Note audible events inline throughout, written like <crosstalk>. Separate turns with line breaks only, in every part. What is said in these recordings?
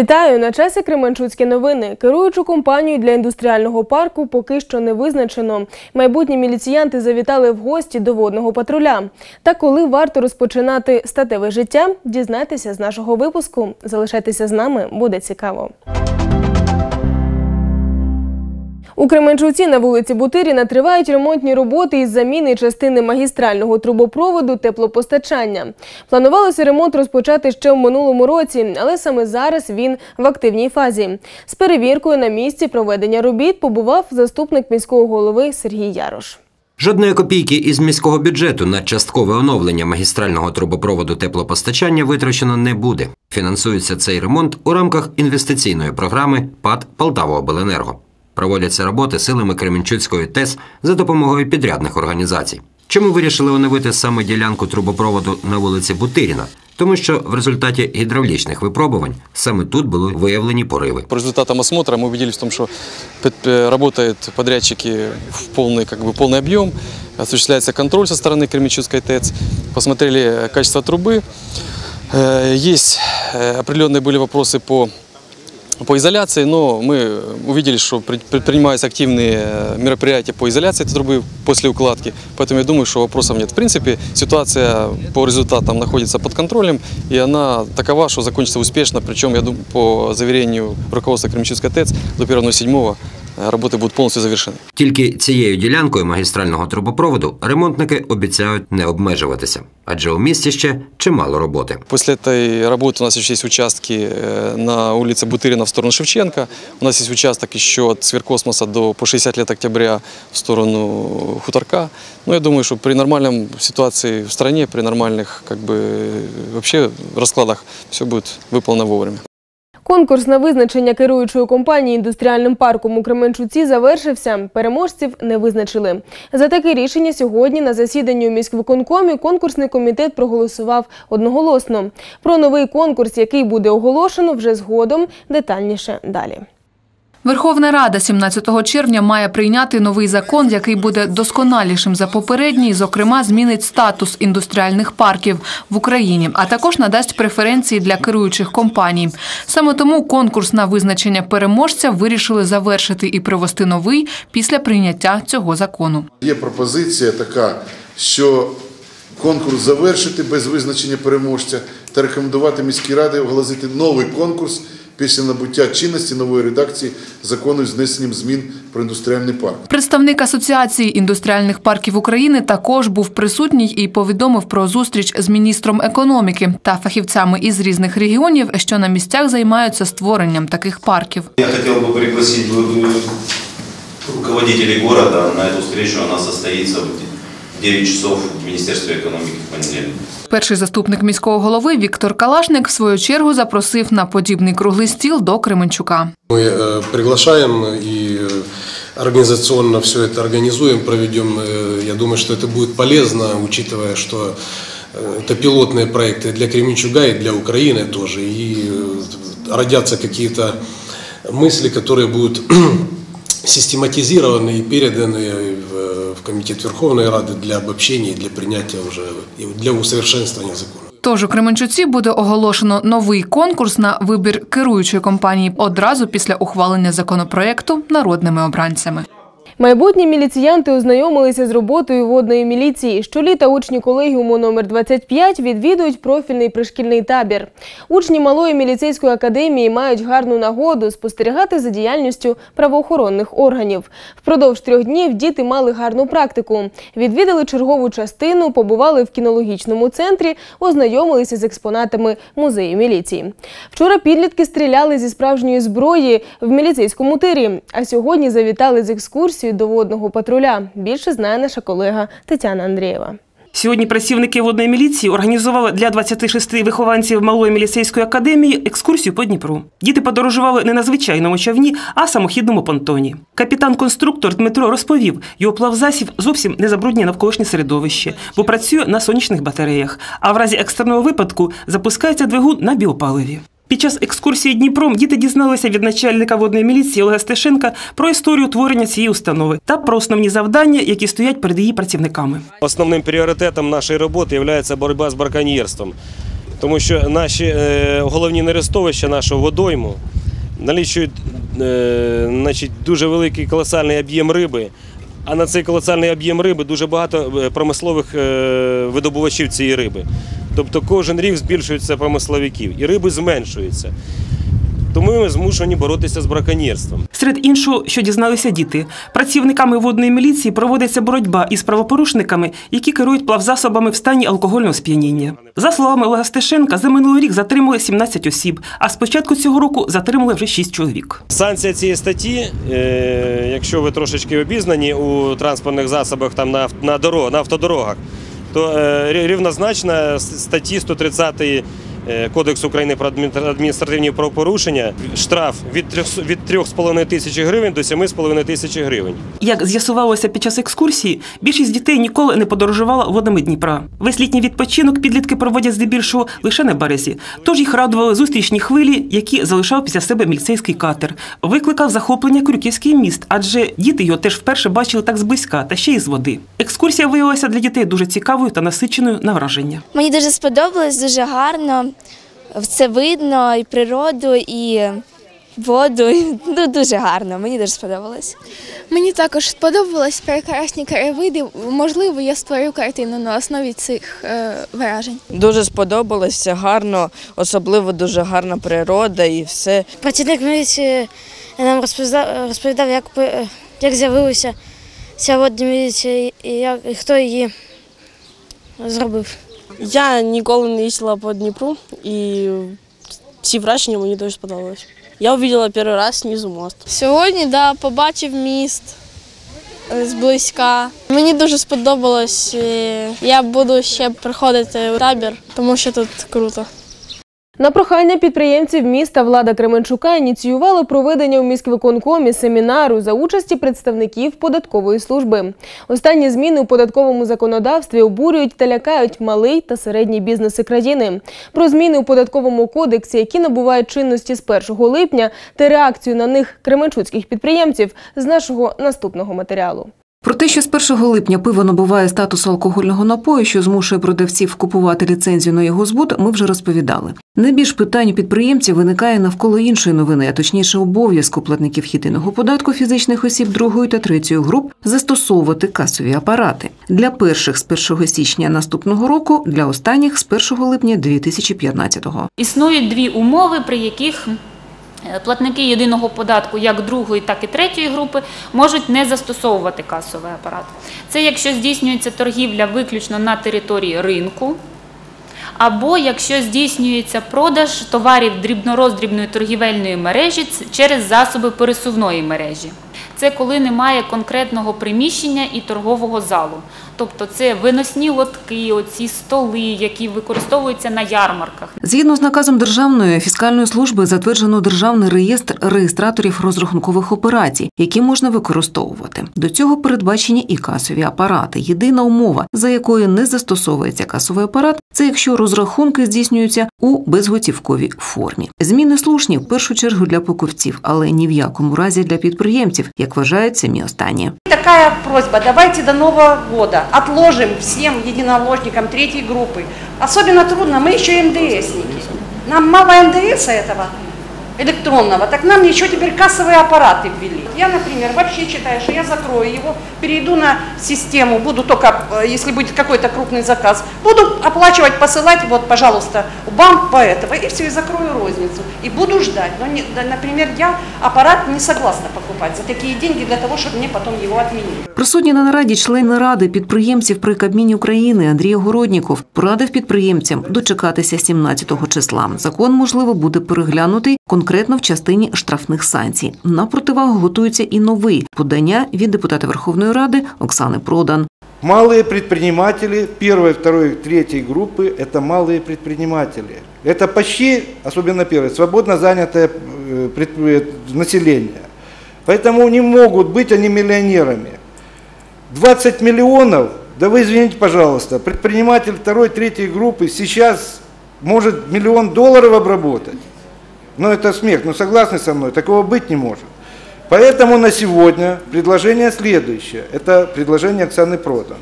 Вітаю на часі Кременчуцькі новини. Керуючу компанію для індустріального парку поки що не визначено. Майбутні міліціянти завітали в гості до водного патруля. Та коли варто розпочинати статеве життя, дізнайтеся з нашого випуску. Залишайтеся з нами, буде цікаво. У Кременчуці на вулиці Бутиріна тривають ремонтні роботи із заміни частини магістрального трубопроводу теплопостачання. Планувалося ремонт розпочати ще в минулому році, але саме зараз він в активній фазі. З перевіркою на місці проведення робіт побував заступник міського голови Сергій Ярош.
Жодної копійки із міського бюджету на часткове оновлення магістрального трубопроводу теплопостачання витрачено не буде. Фінансується цей ремонт у рамках інвестиційної програми ПАД Полтаваобленерго Проводяться роботи силами Кременчуцької ТЕС за допомогою підрядних організацій. Чому вирішили оновити саме ділянку трубопроводу на вулиці Бутиріна? Тому що в результаті гідравлічних випробувань саме тут були виявлені пориви.
По результатам осмотра мы убедились в том, что под- э, работают подрядчики в полный, как бы, полный объем, осуществляется контроль со стороны Кременчугской ТЭЦ, посмотрели э, качество трубы. Э, Есть э, определенные были вопросы по по изоляции, но мы увидели, что пред- предпринимаются активные э, мероприятия по изоляции этой трубы после укладки, поэтому я думаю, что вопросов нет. В принципе, ситуация по результатам находится под контролем, и она такова, что закончится успешно, причем, я думаю, по заверению руководства Кременчугской ТЭЦ, до 1.7 э, работы будут полностью завершены.
Тільки цією ділянкою магістрального трубопроводу ремонтники обіцяють не обмежуватися, адже у місті ще чимало роботи.
После этой работы у нас еще есть участки э, на улице Бутырина в сторону Шевченко. У нас есть участок еще от Сверкосмоса до по 60 лет октября в сторону Хуторка. Ну, я думаю, что при нормальном ситуации в стране, при нормальных как бы э, вообще раскладах все будет выполнено вовремя.
Конкурс на визначення керуючої компанії індустріальним парком у Кременчуці завершився. Переможців не визначили. За таке рішення сьогодні на засіданні у міськвиконкомі конкурсний комітет проголосував одноголосно. Про новий конкурс, який буде оголошено, вже згодом детальніше далі.
Верховна Рада 17 червня має прийняти новий закон, який буде досконалішим за попередній, зокрема, змінить статус індустріальних парків в Україні, а також надасть преференції для керуючих компаній. Саме тому конкурс на визначення переможця вирішили завершити і привести новий після прийняття цього закону.
Є пропозиція така, що конкурс завершити без визначення переможця та рекомендувати міській раді оголосити новий конкурс після набуття чинності нової редакції закону з внесенням змін про індустріальний парк.
Представник Асоціації індустріальних парків України також був присутній і повідомив про зустріч з міністром економіки та фахівцями із різних регіонів, що на місцях займаються створенням таких парків.
Я хотел бы пригласить э, руководителей города на эту встречу. Она состоится в 9 часов в Министерстве экономики в понедельник.
Перший заступник міського голови Віктор Калашник в свою чергу запросив на подібний круглий стіл до Кременчука.
Мы э, приглашаем и э, организационно все это организуем, проведем. Э, Я думаю, что это будет полезно, учитывая, что э, это пилотные проекты для Кременчуга и для Украины тоже. И э, родятся какие-то мысли, которые будут <clears throat> систематизированы и переданы в, в комітет Верховної Ради для обобщення і для прийняття вже і для усовершенствування закону.
Тож у Кременчуці буде оголошено новий конкурс на вибір керуючої компанії одразу після ухвалення законопроекту народними обранцями.
Майбутні міліціянти ознайомилися з роботою водної міліції. Щоліта учні колегіуму номер 25 відвідують профільний пришкільний табір. Учні малої міліцейської академії мають гарну нагоду спостерігати за діяльністю правоохоронних органів. Впродовж трьох днів діти мали гарну практику. Відвідали чергову частину, побували в кінологічному центрі, ознайомилися з експонатами музею міліції. Вчора підлітки стріляли зі справжньої зброї в міліцейському тирі, а сьогодні завітали з екскурсією до водного патруля. Більше знає наша колега Тетяна Андрієва.
Сьогодні працівники водної міліції організували для 26 вихованців малої міліцейської академії екскурсію по Дніпру. Діти подорожували не на звичайному човні, а самохідному понтоні. Капітан-конструктор Дмитро розповів, його плавзасіб зовсім не забруднює навколишнє середовище, бо працює на сонячних батареях. А в разі екстреного випадку запускається двигун на біопаливі. Час екскурсії Дніпром діти дізналися від начальника водної міліції Олега Стешенка про історію творення цієї установи та про основні завдання, які стоять перед її працівниками.
Основным приоритетом нашей работы является борьба с браконьерством. тому що наші е, головні нерестовища нашого водойму налічують е, значить, дуже великий колосальний об'єм риби. А на цей колосальний об'єм риби дуже багато е, промислових видобувачів цієї риби. Тобто кожен рік збільшується промисловиків і риби зменшується. Тому ми змушені боротися з браконьєрством.
Серед іншого, що дізналися діти, працівниками водної міліції проводиться боротьба із правопорушниками, які керують плавзасобами в стані алкогольного сп'яніння. За словами Олега Стешенка, за минулий рік затримали 17 осіб, а з початку цього року затримали вже 6 чоловік.
Санкція цієї статті, е, якщо ви трошечки обізнані у транспортних засобах там на, на, дорог, на автодорогах, то рівнозначно рівнозначна статті 130 е, Кодексу України про адмін- адміністративні правопорушення штраф від 3,5 від 3,5 тисячі гривень до 7,5 тисячі гривень.
Як з'ясувалося під час екскурсії, більшість дітей ніколи не подорожувала водами Дніпра. Весь літній відпочинок підлітки проводять здебільшого лише на березі. Тож їх радували зустрічні хвилі, які залишав після себе міліцейський катер. Викликав захоплення Крюківський міст, адже діти його теж вперше бачили так зблизька та ще й з води. Екскурсія виявилася для дітей дуже цікавою та насиченою на враження.
Мені дуже сподобалось, дуже гарно. Все видно, і природу, і воду. І, Ну, дуже гарно, мені дуже сподобалось.
Мені також сподобались прекрасні краєвиди. Можливо, я створю картину на основі цих е, вражень.
Дуже сподобалось, все гарно, особливо дуже гарна природа і все.
Працівник міліції нам розповідав, розповідав як, як з'явилася ця водна міліція і, як, і хто її зробив.
Я ніколи не їздила по Дніпру, і ці враження мені дуже сподобались. Я побачила перший раз знизу мост.
Сьогодні да, побачив міст е, зблизька. Мені дуже сподобалось. і Я буду ще приходити у табір, тому що тут круто.
На прохання підприємців міста влада Кременчука ініціювала проведення у міськвиконкомі семінару за участі представників податкової служби. Останні зміни у податковому законодавстві обурюють та лякають малий та середній бізнеси країни. Про зміни у податковому кодексі, які набувають чинності з 1 липня, та реакцію на них кременчуцьких підприємців з нашого наступного матеріалу.
Про те, що з 1 липня пиво набуває статус алкогольного напою, що змушує продавців купувати ліцензію на його збут, ми вже розповідали. Найбільш питань у підприємців виникає навколо іншої новини, а точніше обов'язку платників єдиного податку фізичних осіб другої та третьої груп застосовувати касові апарати для перших з 1 січня наступного року, для останніх з 1 липня 2015-го.
Існують дві умови, при яких платники єдиного податку як другої, так і третьої групи можуть не застосовувати касовий апарат. Це якщо здійснюється торгівля виключно на території ринку, або якщо здійснюється продаж товарів дрібнороздрібної торгівельної мережі через засоби пересувної мережі. Це коли немає конкретного приміщення і торгового залу. Тобто це виносні лотки, оці столи, які використовуються на ярмарках.
Згідно з наказом Державної фіскальної служби затверджено державний реєстр реєстраторів розрахункових операцій, які можна використовувати. До цього передбачені і касові апарати. Єдина умова, за якою не застосовується касовий апарат, це якщо розрахунки здійснюються у безготівковій формі. Зміни слушні в першу чергу для покупців, але ні в якому разі для підприємців, як вважають самі останні
Такая просьба, давайте до Нового года отложим всем единоложникам третьей группы. Особенно трудно, мы еще МДСники. Нам мало МДС этого электронного, так нам еще теперь кассовые аппараты ввели. Я, например, вообще считаю, что я закрою его, перейду на систему, буду только, э, если будет какой-то крупный заказ, буду оплачивать, посылать, вот, пожалуйста, банк по этого, и все, и закрою розницу. И буду ждать. Но, не, да, например, я аппарат не согласна покупать за такие деньги для того, чтобы мне потом его отменили.
Присутні на нараді члени ради підприємців при Кабміні України Андрій Городніков порадив підприємцям дочекатися 17-го числа. Закон можливо буде переглянутий конкретно в частині штрафних санкцій. На противагу готується і новий подання від депутата Верховної Ради Оксани Продан.
Малые предприниматели первой, второй, третьей группы – это малые предприниматели. Это почти, особенно первые, свободно занятое э, предпри- население. Поэтому не могут быть они миллионерами. 20 миллионов, да вы извините, пожалуйста, предприниматель второй, третьей группы сейчас может миллион долларов обработать. Но это смех, но согласны со мной, такого быть не может. Поэтому на сегодня предложение следующее. Это предложение Оксаны Продан.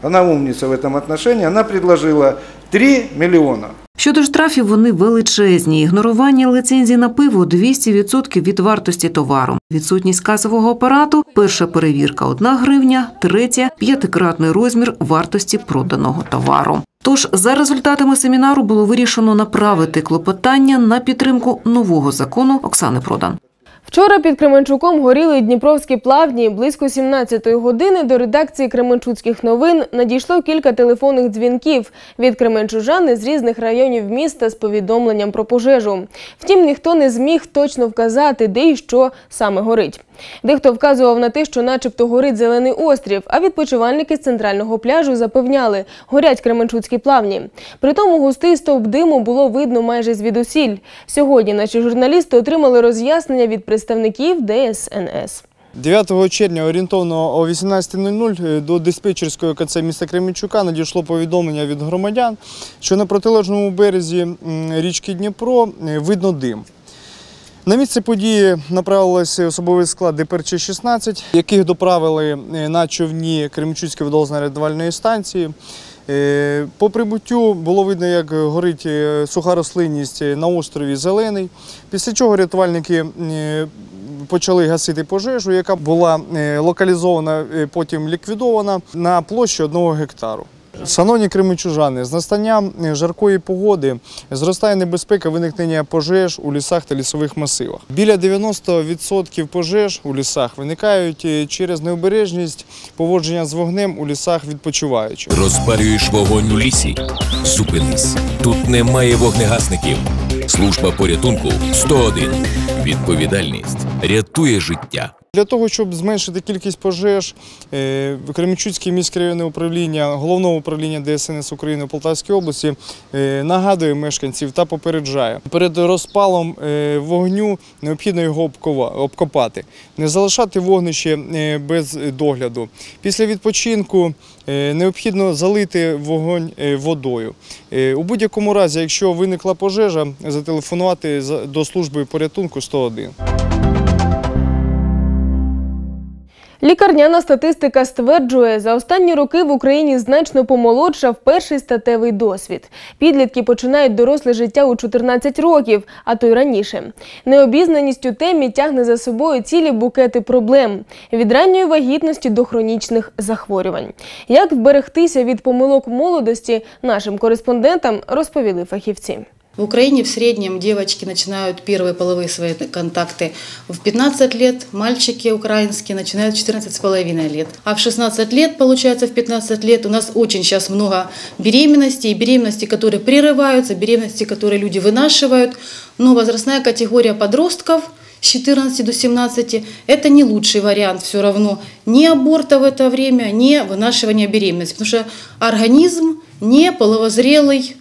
Она умница в этом отношении. Она предложила 3 миллиона.
Щодо штрафів, вони величезні. Ігнорування лицензії на пиво 200% від вартості товару. Відсутність касового апарату, перша перевірка 1 гривня, третя п'ятикратний розмір вартості проданого товару. Тож за результатами семінару було вирішено направити клопотання на підтримку нового закону Оксани Продан.
Вчора під Кременчуком горіли дніпровські плавні. Близько 17-ї години до редакції Кременчуцьких новин надійшло кілька телефонних дзвінків від кременчужан з різних районів міста з повідомленням про пожежу. Втім, ніхто не зміг точно вказати, де і що саме горить. Дехто вказував на те, що начебто горить зелений острів, а відпочивальники з центрального пляжу запевняли, горять Кременчуцькі плавні. Притому густий стовп диму було видно майже звідусіль. Сьогодні наші журналісти отримали роз'яснення від представників ДСНС.
9 червня орієнтовно о 18.00 до диспетчерської КЦ міста Кременчука надійшло повідомлення від громадян, що на протилежному березі річки Дніпро е, видно дим. На місце події направилися особовий склад ДПРЧ-16, яких доправили е, на човні Кременчуцької водозно-рятувальної станції. Е, По прибуттю було видно, як горить е, суха рослинність на острові Зелений, після чого рятувальники почали гасити пожежу, яка була локалізована, потім ліквідована на площі одного гектару. Шановні кременчужани, з настанням е, жаркої погоди зростає небезпека виникнення пожеж у лісах та лісових масивах. Біля 90% пожеж у лісах виникають е, через необережність поводження з вогнем у лісах відпочиваючих.
Розпалюєш вогонь у лісі? Зупинись. Тут немає вогнегасників. Служба порятунку 101. Відповідальність рятує життя.
Для того, щоб зменшити кількість пожеж, е, Кременчуцьке міське районне управління, головного управління ДСНС України у Полтавській області е, нагадує мешканців та попереджає. Перед розпалом е, вогню необхідно його обкопати, не залишати вогнище без догляду. Після відпочинку необхідно залити вогонь водою. У будь-якому разі, якщо виникла пожежа, зателефонувати за- до служби порятунку 101.
Лікарняна статистика стверджує, за останні роки в Україні значно помолодшав перший статевий досвід. Підлітки починають доросле життя у 14 років, а то й раніше. Необізнаність у темі тягне за собою цілі букети проблем від ранньої вагітності до хронічних захворювань. Як вберегтися від помилок молодості, нашим кореспондентам розповіли фахівці.
В Украине в среднем девочки начинают первые половые свои контакты в 15 лет, мальчики украинские начинают в 14,5 лет. А в 16 лет, получается, в 15 лет у нас очень сейчас много беременностей, беременности, которые прерываются, беременности, которые люди вынашивают. Но возрастная категория подростков с 14 до 17 – это не лучший вариант все равно ни аборта в это время, ни вынашивания беременности, потому что организм не половозрелый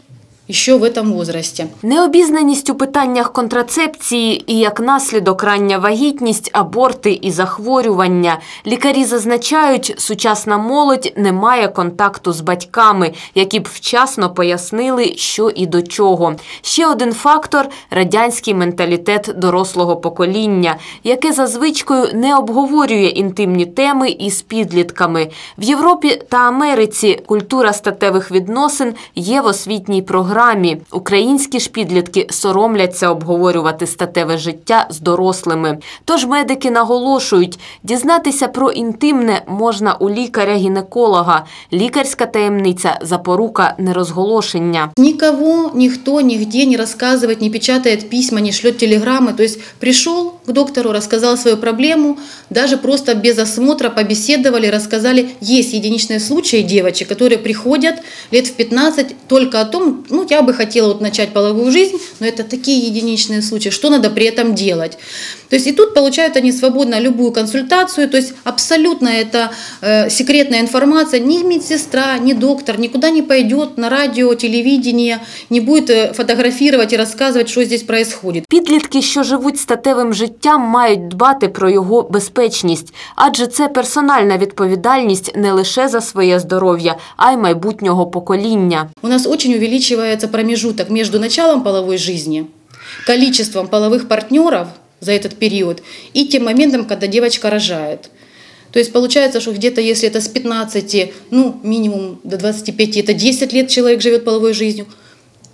еще в этом возрасте.
Необізнаність у питаннях контрацепції і як наслідок рання вагітність, аборти і захворювання. Лікарі зазначають, сучасна молодь не має контакту з батьками, які б вчасно пояснили, що і до чого. Ще один фактор радянський менталітет дорослого покоління, яке за звичкою не обговорює інтимні теми із підлітками. В Європі та Америці культура статевих відносин є в освітній програмі Українські ж підлітки соромляться обговорювати статеве життя з дорослими. Тож медики наголошують, дізнатися про інтимне можна у лікаря-гінеколога. Лікарська таємниця запорука нерозголошення.
Никого, никто, нигде не рассказывает, не печатает письма, не шлет телеграммы. То есть пришел к доктору, рассказал свою проблему, даже просто без осмотра побеседовали, рассказали. Есть единичные случаи девочек, которые приходят лет в 15 только о том, ну, я бы хотела вот начать половую жизнь, но это такие единичные случаи, что надо при этом делать. То есть и тут получают они свободно любую консультацию, то есть абсолютно это э, секретная информация, ни медсестра, ни доктор никуда не пойдет на радио, телевидение, не будет э, фотографировать и рассказывать, что здесь происходит.
Підлітки, що живуть статевим життям, мають дбати про його безпечність, адже це персональна відповідальність не лише за своє здоров'я, а й майбутнього покоління.
У нас очень увеличивается промежуток между началом половой жизни, количеством половых партнеров за этот период и тем моментом, когда девочка рожает. То есть получается, что где-то если это с 15, ну минимум до 25, это 10 лет человек живет половой жизнью,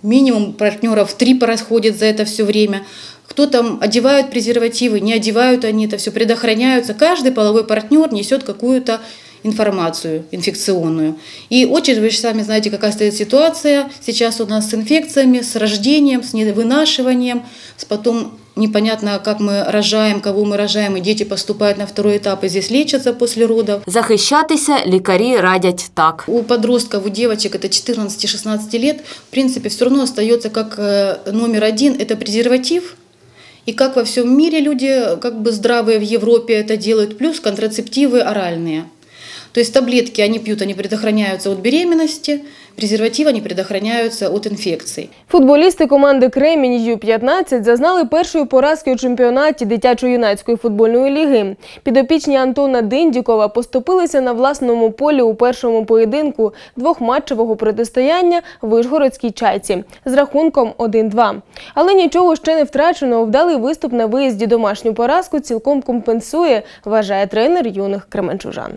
минимум партнеров три происходит за это все время. Кто там одевают презервативы, не одевают они это все, предохраняются. Каждый половой партнер несет какую-то информацию инфекционную. И очень, вы же сами знаете, какая стоит ситуация сейчас у нас с инфекциями, с рождением, с вынашиванием, с потом непонятно, как мы рожаем, кого мы рожаем, и дети поступают на второй этап и здесь лечатся после родов.
Захищатися лікарі радять так.
У подростков, у девочек это 14-16 лет, в принципе, все равно остается как э, номер один – это презерватив. И как во всем мире люди как бы здравые в Европе это делают, плюс контрацептивы оральные. То есть таблетки они пьют, они предохраняются от беременности, презервативы они предохраняются от инфекций.
Футболісти команди Кремінь Ю-15 зазнали першої поразки у чемпіонаті дитячо-юнацької футбольної ліги. Підопічні Антона Диндікова поступилися на власному полі у першому поєдинку двохматчевого протистояння Вишгородській чайці з рахунком 1-2. Але нічого ще не втрачено. Вдалий виступ на виїзді домашню поразку цілком компенсує, вважає тренер юних кременчужан.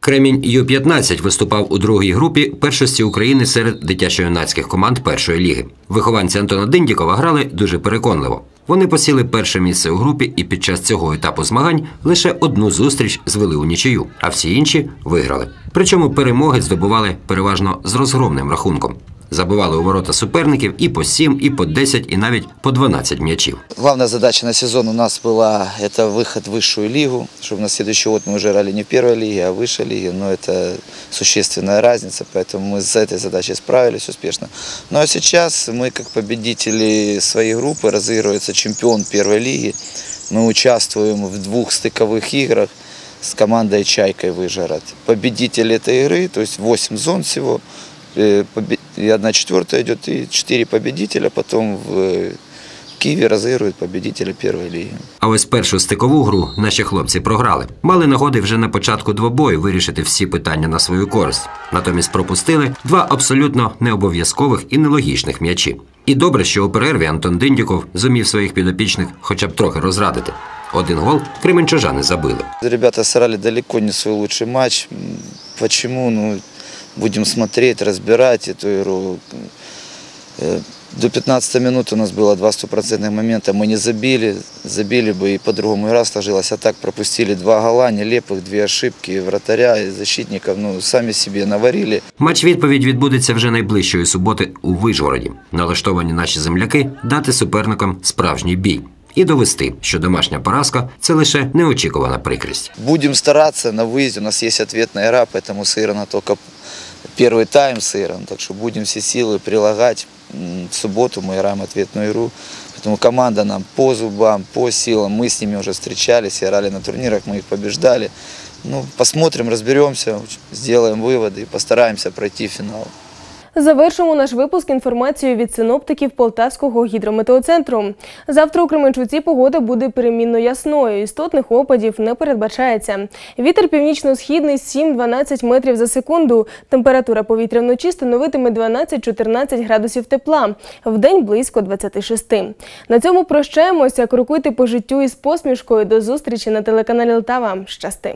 Кремінь Ю-15 виступав у другій групі першості України серед дитячо-юнацьких команд першої ліги. Вихованці Антона Диндікова грали дуже переконливо. Вони посіли перше місце у групі і під час цього етапу змагань лише одну зустріч звели у нічию, а всі інші виграли. Причому перемоги здобували переважно з розгромним рахунком. Забивали у ворота суперників і по 7, і по 10, і навіть по 12 м'ячів.
Главная задача на сезон у нас была это выход в высшую лигу, чтобы на следующий год мы уже играли не в первой лиге, а в высшей лиге, но это существенная разница, поэтому мы с этой задачей справились успешно. Ну а сейчас мы как победители своей группы, разыгрывается чемпион первой лиги, мы участвуем в двух стыковых играх с командой «Чайкой» Выжгород. Победитель этой игры, то есть 8 зон всего, э, побе- и одна четвертая идет, и четыре победителя, потом в э, Киеве разыгрывают победителя первой лиги.
А ось першу стикову гру наші хлопці програли. Мали нагоди вже на початку двобою вирішити всі питання на свою користь. Натомість пропустили два абсолютно необов'язкових і нелогічних м'ячі. І добре, що у перерві Антон Диндіков зумів своїх підопічних хоча б трохи розрадити. Один гол кременчужани забили.
Ребята сыграли далеко не свой лучший матч. М, Почему? Ну, будем смотреть, разбирать эту игру. Э, До 15 минут у нас было два стопроцентных момента. Мы не забили, забили бы и по-другому игра сложилась. А так пропустили два гола, нелепых, две ошибки и вратаря, и защитников. Ну, сами себе наварили.
Матч відповідь відбудеться вже найближчої суботи у Вижгороді. Налаштовані наші земляки дати суперникам справжній бій і довести, що домашня поразка це лише неочікувана прикрість.
Будем стараться на выезде. У нас есть ответная игра, поэтому сыграно только первый тайм сыгран. Так что будем все силы прилагать. В субботу мы играем ответную игру. Поэтому команда нам по зубам, по силам. Мы с ними уже встречались, играли на турнирах, мы их побеждали. Ну, посмотрим, разберемся, сделаем выводы и постараемся пройти финал.
Завершимо наш випуск інформацією від синоптиків Полтавського гідрометеоцентру. Завтра у Кременчуці погода буде перемінно ясною. Істотних опадів не передбачається. Вітер північно-східний 7-12 метрів за секунду. Температура повітря вночі становитиме 12-14 градусів тепла. Вдень близько 26. На цьому прощаємося. Крокуйте по життю із посмішкою. До зустрічі на телеканалі Лтава. Щасти!